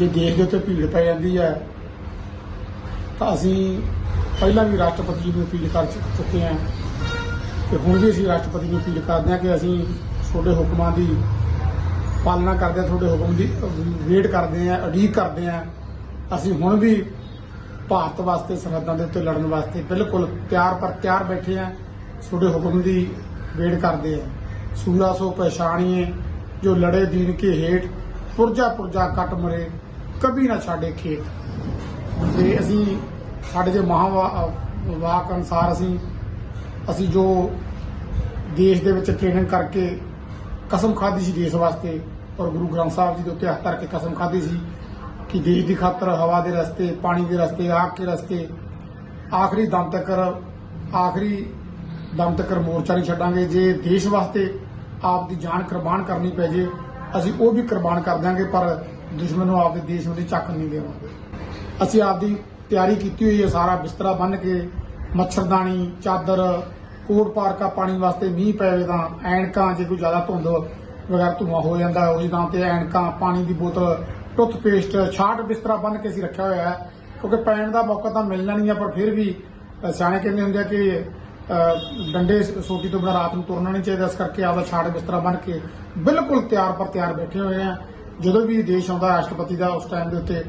ਜੇ ਦੇਸ਼ ਦੇ ਉੱਤੇ ਭੀੜ ਪੈ ਜਾਂਦੀ ਹੈ, ਤਾਂ ਅਸੀਂ ਪਹਿਲਾਂ ਵੀ ਰਾਸ਼ਟਰਪਤੀ ਜੀ ਨੂੰ ਅਪੀਲ ਕਰ ਚੁੱਕੇ ਹਾਂ ਤੇ ਹੁਣ ਵੀ ਅਸੀਂ ਰਾਸ਼ਟਰਪਤੀ ਨੂੰ ਅਪੀਲ ਕਰਦੇ ਹਾਂ ਕਿ ਅਸੀਂ ਤੁਹਾਡੇ ਹੁਕਮਾਂ ਦੀ ਪਾਲਣਾ ਕਰਦੇ ਹਾਂ, ਤੁਹਾਡੇ ਹੁਕਮ ਦੀ, ਵੇਟ ਕਰਦੇ ਹਾਂ, ਉਡੀਕ ਕਰਦੇ ਹਾਂ। ਅਸੀਂ ਹੁਣ ਵੀ ਭਾਰਤ ਵਾਸਤੇ, ਸਰਹੱਦਾਂ ਦੇ ਉੱਤੇ ਲੜਨ ਵਾਸਤੇ ਬਿਲਕੁਲ ਤਿਆਰ ਪਰ ਤਿਆਰ ਬੈਠੇ ਹਾਂ, ਤੁਹਾਡੇ ਹੁਕਮ ਦੀ ਵੇਟ ਕਰਦੇ ਹਾਂ। ਸੂਲਾ ਸੋ ਪਛਾਣੀਏ, ਜੋ ਲੜੇ ਦੀਨ ਕੇ ਹੇਠ ਪੁਰਜਾ ਪੁਰਜਾ ਕੱਟ ਮਰੇ ਕਭੀ ਨਾ ਛਾੜੇ ਖੇਤ। ਤੇ ਅਸੀਂ, ਸਾਡੇ ਜੋ ਮਹਾ ਵਾਕ ਅਨਸਾਰ ਅਸੀਂ ਅਸੀਂ ਜੋ ਦੇਸ਼ ਦੇ ਵਿੱਚ ਟ੍ਰੇਨਿੰਗ ਕਰਕੇ ਕਸਮ ਖਾਧੀ ਸੀ ਦੇਸ਼ ਵਾਸਤੇ, ਔਰ ਗੁਰੂ ਗ੍ਰੰਥ ਸਾਹਿਬ ਜੀ ਦੇ ਉੱਤੇ ਹੱਥ ਧਰ ਕੇ ਕਸਮ ਖਾਧੀ ਸੀ ਕਿ ਦੇਸ਼ ਦੀ ਖਾਤਰ ਹਵਾ ਦੇ ਰਸਤੇ, ਪਾਣੀ ਦੇ ਰਸਤੇ, ਆਗ ਕੇ ਰਸਤੇ, ਆਖਰੀ ਦਮ ਤੱਕ, ਆਖਰੀ ਦਮ ਤੱਕ ਮੋਰਚਾ ਨਹੀਂ ਛੱਡਾਂਗੇ। ਜੇ ਦੇਸ਼ ਵਾਸਤੇ ਆਪ ਦੀ ਜਾਨ ਕੁਰਬਾਨ ਕਰਨੀ ਪੈ ਜੇ, ਅਸੀਂ ਉਹ ਵੀ ਕੁਰਬਾਨ ਕਰ ਦਿਆਂਗੇ, ਪਰ ਦੁਸ਼ਮਣ ਨੂੰ ਆਪਦੇ ਦੇਸ਼ ਨੂੰ ਚੱਕ ਨਹੀਂ ਦੇਵਾਂਗੇ ਅਸੀਂ ਆਪਦੀ ਤਿਆਰੀ ਕੀਤੀ ਹੋਈ ਹੈ ਸਾਰਾ ਬਿਸਤਰਾ ਬੰਨ ਕੇ, ਮੱਛਰਦਾਨੀ, ਚਾਦਰ, ਕੋਟ ਪਾਰਕਾ ਪਾਣੀ ਵਾਸਤੇ ਮੀਂਹ ਪਵੇ ਤਾਂ ਐਨਕਾਂ, ਜੇ ਕੋਈ ਜ਼ਿਆਦਾ ਧੁੰਦ ਵਗੈਰਾ ਧੂਆਂ ਹੋ ਜਾਂਦਾ ਉਸ ਥਾਂ ਤੇ ਐਨਕਾਂ, ਪਾਣੀ ਦੀ ਬੋਤਲ, ਟੁੱਥ ਪੇਸਟ, ਛਾਟ ਬਿਸਤਰਾ ਬੰਨ ਕੇ ਅਸੀਂ ਰੱਖਿਆ ਹੋਇਆ ਹੈ। ਕਿਉਂਕਿ ਪੈਣ ਦਾ ਮੌਕਾ ਤਾਂ ਮਿਲਣਾ ਨਹੀਂ ਹੈ ਪਰ ਫਿਰ ਵੀ ਸਿਆਣੇ ਕਹਿੰਦੇ ਹੁੰਦੇ ਆ ਕਿ ਡੰਡੇ ਸੋਟੀ ਤੋਂ ਬਿਨਾਂ ਰਾਤ ਨੂੰ ਤੁਰਨਾ ਨਹੀਂ ਚਾਹੀਦਾ। ਇਸ ਕਰਕੇ ਆਪਦਾ ਛਾਟ ਬਿਸਤਰਾ ਬੰਨ ਕੇ ਬਿਲਕੁਲ ਤਿਆਰ ਪਰ ਤਿਆਰ ਬੈਠੇ ਹੋਏ ਆ। ਜਦੋਂ ਵੀ ਦੇਸ਼ ਆਉਂਦਾ ਰਾਸ਼ਟਰਪਤੀ ਦਾ ਉਸ ਟਾਈਮ ਦੇ ਉੱਤੇ